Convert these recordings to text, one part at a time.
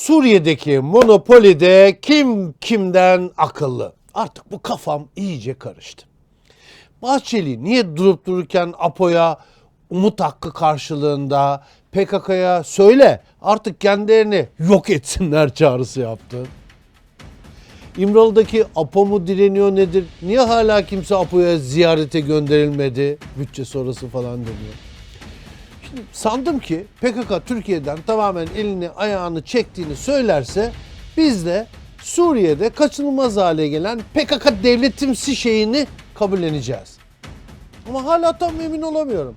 Suriye'deki monopolide kim kimden akıllı? Artık bu kafam iyice karıştı. Bahçeli niye durup dururken APO'ya umut hakkı karşılığında PKK'ya söyle artık kendilerini yok etsinler çağrısı yaptı? İmralı'daki APO mu direniyor nedir? Niye hala kimse APO'ya ziyarete gönderilmedi? Bütçe sonrası falan deniyor. Sandım ki PKK Türkiye'den tamamen elini ayağını çektiğini söylerse biz de Suriye'de kaçınılmaz hale gelen PKK devletimsi şeyini kabulleneceğiz. Ama hala tam emin olamıyorum.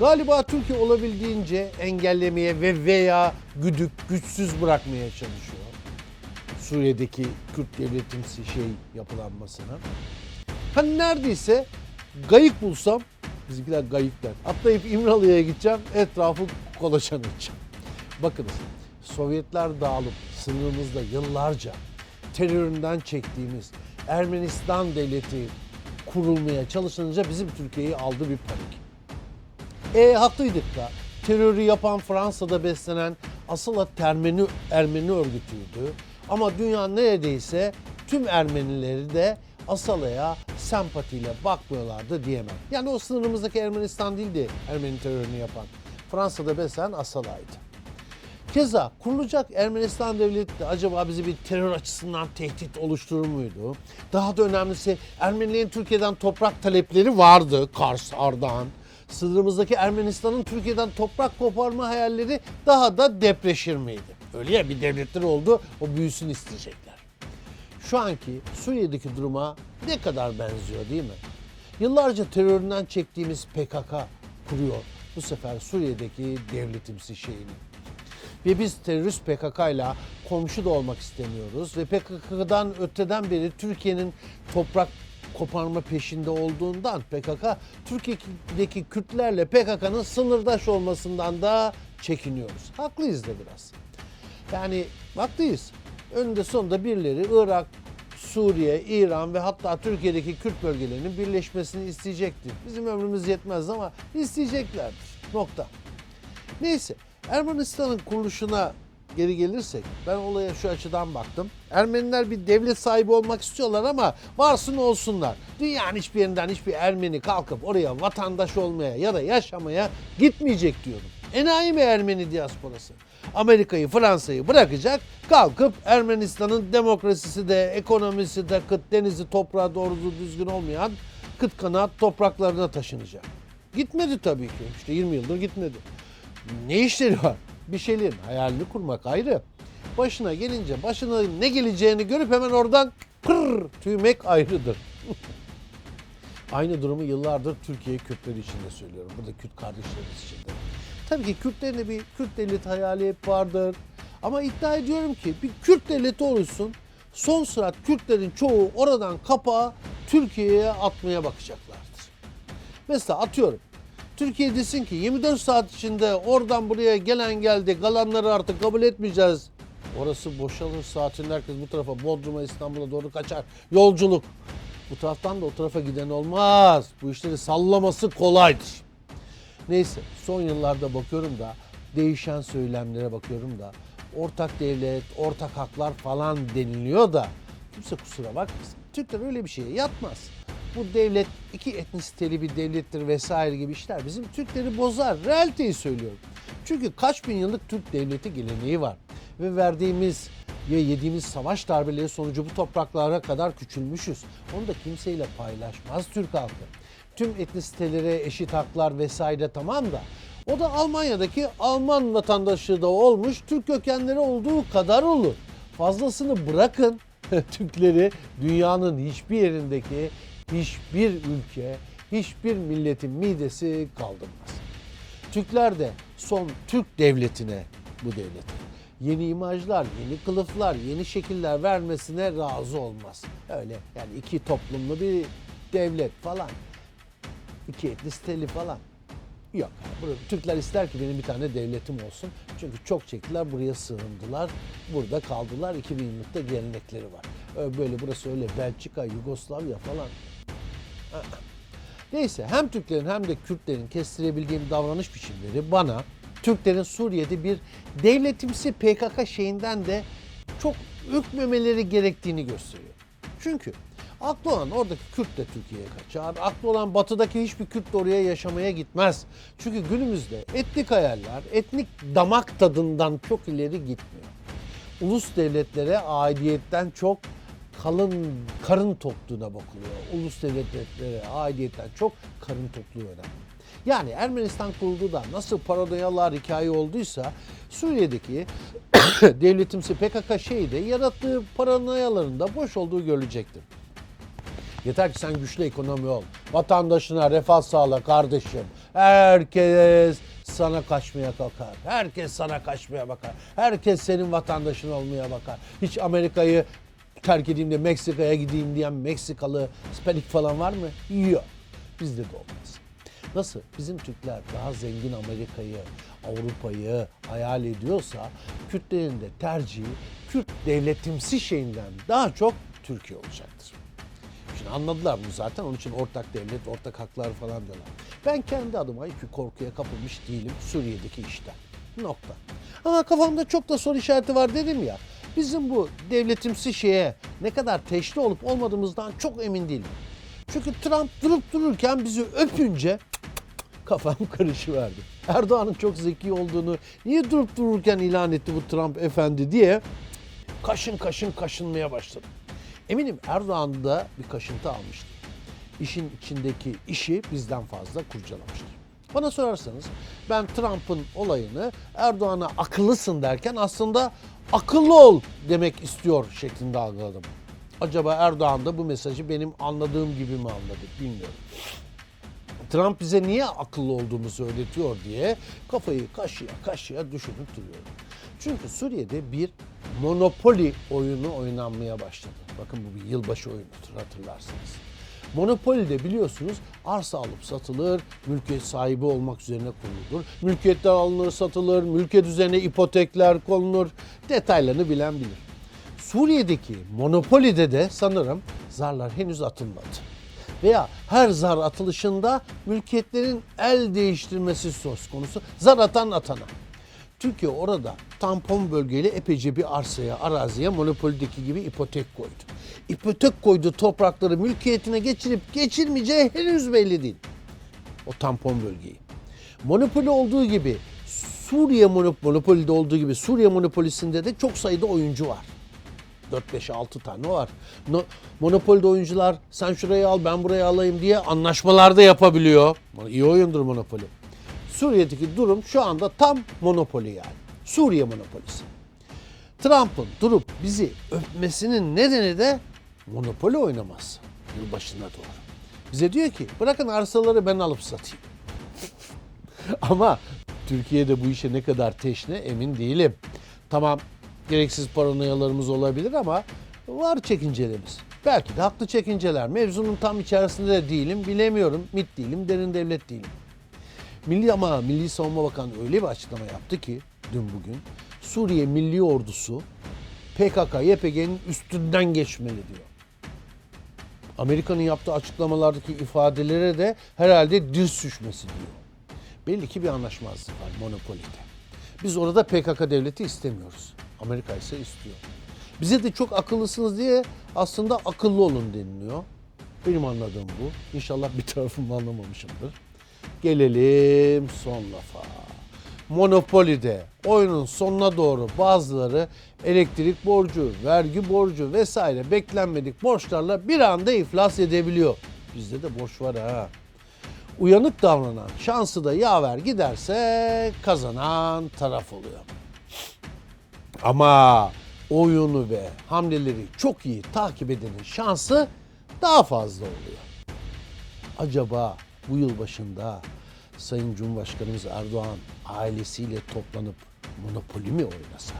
Galiba Türkiye olabildiğince engellemeye ve veya güdük, güçsüz bırakmaya çalışıyor. Suriye'deki Kürt devletimsi şey yapılanmasına. Hani neredeyse gayık bulsam, bizimkiler gayıklar, atlayıp İmralı'ya gideceğim, etrafı kolaçan edeceğim. Bakınız, Sovyetler dağılıp sınırımızda yıllarca teröründen çektiğimiz Ermenistan devleti kurulmaya çalışınca bizim Türkiye'yi aldı bir panik. E haklıydık da terörü yapan Fransa'da beslenen asıl Ermeni, Ermeni örgütüydü. Ama dünya neredeyse tüm Ermenileri de Asala'ya sempatiyle bakmıyorlardı diyemem. Yani o sınırımızdaki Ermenistan değildi Ermeni terörünü yapan. Fransa'da beslenen Asala'ydı. Keza kurulacak Ermenistan devleti de acaba bizi bir terör açısından tehdit oluşturur muydu? Daha da önemlisi Ermenilerin Türkiye'den toprak talepleri vardı. Kars, Ardahan. Sınırımızdaki Ermenistan'ın Türkiye'den toprak koparma hayalleri daha da depreşir miydi? Öyle ya bir devletler oldu o büyüsün isteyecekler. Şu anki Suriye'deki duruma ne kadar benziyor değil mi? Yıllarca teröründen çektiğimiz PKK kuruyor bu sefer Suriye'deki devletimsi şeyini. Ve biz terörist PKK ile komşu da olmak istemiyoruz. Ve PKK'dan öteden beri Türkiye'nin toprak koparma peşinde olduğundan PKK, Türkiye'deki Kürtlerle PKK'nın sınırdaş olmasından da çekiniyoruz. Haklıyız da biraz. Yani haklıyız. Önünde sonunda birileri Irak, Suriye, İran ve hatta Türkiye'deki Kürt bölgelerinin birleşmesini isteyecektir. Bizim ömrümüz yetmez ama isteyeceklerdir. Nokta. Neyse Ermenistan'ın kuruluşuna geri gelirsek ben olaya şu açıdan baktım. Ermeniler bir devlet sahibi olmak istiyorlar ama varsın olsunlar. Dünyanın hiçbir yerinden hiçbir Ermeni kalkıp oraya vatandaş olmaya ya da yaşamaya gitmeyecek diyorum. Enayi mi Ermeni diasporası? Amerika'yı, Fransa'yı bırakacak, kalkıp Ermenistan'ın demokrasisi de, ekonomisi de, kıt denizi, toprağı doğru düzgün olmayan kıt kanaat topraklarına taşınacak. Gitmedi tabii ki. İşte 20 yıldır gitmedi. Ne işleri var? Bir şeylerin hayalini kurmak ayrı. Başına gelince başına ne geleceğini görüp hemen oradan pırr tüymek ayrıdır. Aynı durumu yıllardır Türkiye Kürtleri için de söylüyorum. Burada Kürt kardeşlerimiz için de. Tabii ki Kürtlerin de bir Kürt devleti hayali hep vardır. Ama iddia ediyorum ki bir Kürt devleti oluşsun. Son sıra Kürtlerin çoğu oradan kapağı Türkiye'ye atmaya bakacaklardır. Mesela atıyorum. Türkiye desin ki 24 saat içinde oradan buraya gelen geldi kalanları artık kabul etmeyeceğiz. Orası boşalır saatinde herkes bu tarafa Bodrum'a İstanbul'a doğru kaçar. Yolculuk. Bu taraftan da o tarafa giden olmaz. Bu işleri sallaması kolaydır. Neyse son yıllarda bakıyorum da değişen söylemlere bakıyorum da ortak devlet, ortak haklar falan deniliyor da kimse kusura bakmasın. Türkler öyle bir şeye yatmaz. Bu devlet iki etnisiteli bir devlettir vesaire gibi işler bizim Türkleri bozar. Realiteyi söylüyorum. Çünkü kaç bin yıllık Türk devleti geleneği var. Ve verdiğimiz ve yediğimiz savaş darbeleri sonucu bu topraklara kadar küçülmüşüz. Onu da kimseyle paylaşmaz Türk halkı tüm etnisitelere eşit haklar vesaire tamam da o da Almanya'daki Alman vatandaşı da olmuş Türk kökenleri olduğu kadar olur. Fazlasını bırakın Türkleri dünyanın hiçbir yerindeki hiçbir ülke, hiçbir milletin midesi kaldırmaz. Türkler de son Türk devletine bu devlete yeni imajlar, yeni kılıflar, yeni şekiller vermesine razı olmaz. Öyle yani iki toplumlu bir devlet falan iki etnisiteli falan. Yok. Burada Türkler ister ki benim bir tane devletim olsun. Çünkü çok çektiler, buraya sığındılar. Burada kaldılar. 2000 yıllıkta gelenekleri var. Öyle Böyle burası öyle Belçika, Yugoslavya falan. Neyse hem Türklerin hem de Kürtlerin kestirebildiğim davranış biçimleri bana Türklerin Suriye'de bir devletimsi PKK şeyinden de çok ürkmemeleri gerektiğini gösteriyor. Çünkü aklı olan oradaki Kürt de Türkiye'ye kaçar. Aklı olan batıdaki hiçbir Kürt de oraya yaşamaya gitmez. Çünkü günümüzde etnik hayaller, etnik damak tadından çok ileri gitmiyor. Ulus devletlere aidiyetten çok kalın karın tokluğuna bakılıyor. Ulus devletlere aidiyetten çok karın tokluğu önemli. Yani Ermenistan kurulduğunda nasıl paranoyalar hikaye olduysa Suriye'deki devletimsi PKK şeyi de yarattığı paranoyaların da boş olduğu görülecektir. Yeter ki sen güçlü ekonomi ol. Vatandaşına refah sağla kardeşim. Herkes sana kaçmaya kalkar. Herkes sana kaçmaya bakar. Herkes senin vatandaşın olmaya bakar. Hiç Amerika'yı terk edeyim de Meksika'ya gideyim diyen Meksikalı spenik falan var mı? Yok. Bizde de olmaz. Nasıl bizim Türkler daha zengin Amerika'yı, Avrupa'yı hayal ediyorsa Kürtlerin de tercihi Kürt devletimsi şeyinden daha çok Türkiye olacaktır. Şimdi anladılar bunu zaten. Onun için ortak devlet, ortak haklar falan diyorlar. Ben kendi adıma hiçbir korkuya kapılmış değilim Suriye'deki işten. Nokta. Ama kafamda çok da soru işareti var dedim ya. Bizim bu devletimsi şeye ne kadar teşne olup olmadığımızdan çok emin değilim. Çünkü Trump durup dururken bizi öpünce kafam karışıverdi. Erdoğan'ın çok zeki olduğunu niye durup dururken ilan etti bu Trump efendi diye kaşın kaşın kaşınmaya başladım. Eminim Erdoğan da bir kaşıntı almıştır. İşin içindeki işi bizden fazla kurcalamıştır. Bana sorarsanız ben Trump'ın olayını Erdoğan'a akıllısın derken aslında akıllı ol demek istiyor şeklinde algıladım. Acaba Erdoğan da bu mesajı benim anladığım gibi mi anladı bilmiyorum. Trump bize niye akıllı olduğumuzu öğretiyor diye kafayı kaşıya kaşıya düşünüp duruyorum. Çünkü Suriye'de bir monopoli oyunu oynanmaya başladı. Bakın bu bir yılbaşı oyunudur hatırlarsınız. Monopoly de biliyorsunuz arsa alıp satılır, mülkiyet sahibi olmak üzerine kurulur. Mülkiyetler alınır, satılır, mülkiyet üzerine ipotekler konulur. Detaylarını bilen bilir. Suriye'deki monopolide de sanırım zarlar henüz atılmadı. Veya her zar atılışında mülkiyetlerin el değiştirmesi söz konusu. Zar atan atana. Türkiye orada tampon bölgeyle epeyce bir arsaya, araziye monopolideki gibi ipotek koydu. İpotek koydu toprakları mülkiyetine geçirip geçirmeyeceği henüz belli değil. O tampon bölgeyi. Monopoli olduğu gibi Suriye monop monopolide olduğu gibi Suriye monopolisinde de çok sayıda oyuncu var. 4-5-6 tane var. No, Monopoly'de oyuncular sen şurayı al ben burayı alayım diye anlaşmalar da yapabiliyor. İyi oyundur Monopoly. Suriye'deki durum şu anda tam Monopoly yani. Suriye monopolisi. Trump'ın durup bizi öpmesinin nedeni de Monopoly oynaması yılbaşına doğru. Bize diyor ki bırakın arsaları ben alıp satayım. Ama Türkiye'de bu işe ne kadar teşne emin değilim. Tamam gereksiz paranoyalarımız olabilir ama var çekincelerimiz. Belki de haklı çekinceler. Mevzunun tam içerisinde de değilim, bilemiyorum. MİT değilim, derin devlet değilim. Milli ama Milli Savunma Bakanı öyle bir açıklama yaptı ki dün bugün Suriye Milli Ordusu PKK, YPG'nin üstünden geçmeli diyor. Amerika'nın yaptığı açıklamalardaki ifadelere de herhalde diz düşmesi diyor. Belli ki bir anlaşmazlık var monopolide. Biz orada PKK devleti istemiyoruz. Amerika ise istiyor. Bize de çok akıllısınız diye aslında akıllı olun deniliyor. Benim anladığım bu. İnşallah bir tarafımı anlamamışımdır. Gelelim son lafa. Monopolide oyunun sonuna doğru bazıları elektrik borcu, vergi borcu vesaire beklenmedik borçlarla bir anda iflas edebiliyor. Bizde de borç var ha. Uyanık davranan şansı da yaver giderse kazanan taraf oluyor. Ama oyunu ve hamleleri çok iyi takip edenin şansı daha fazla oluyor. Acaba bu yıl başında Sayın Cumhurbaşkanımız Erdoğan ailesiyle toplanıp monopoli mi oynasa?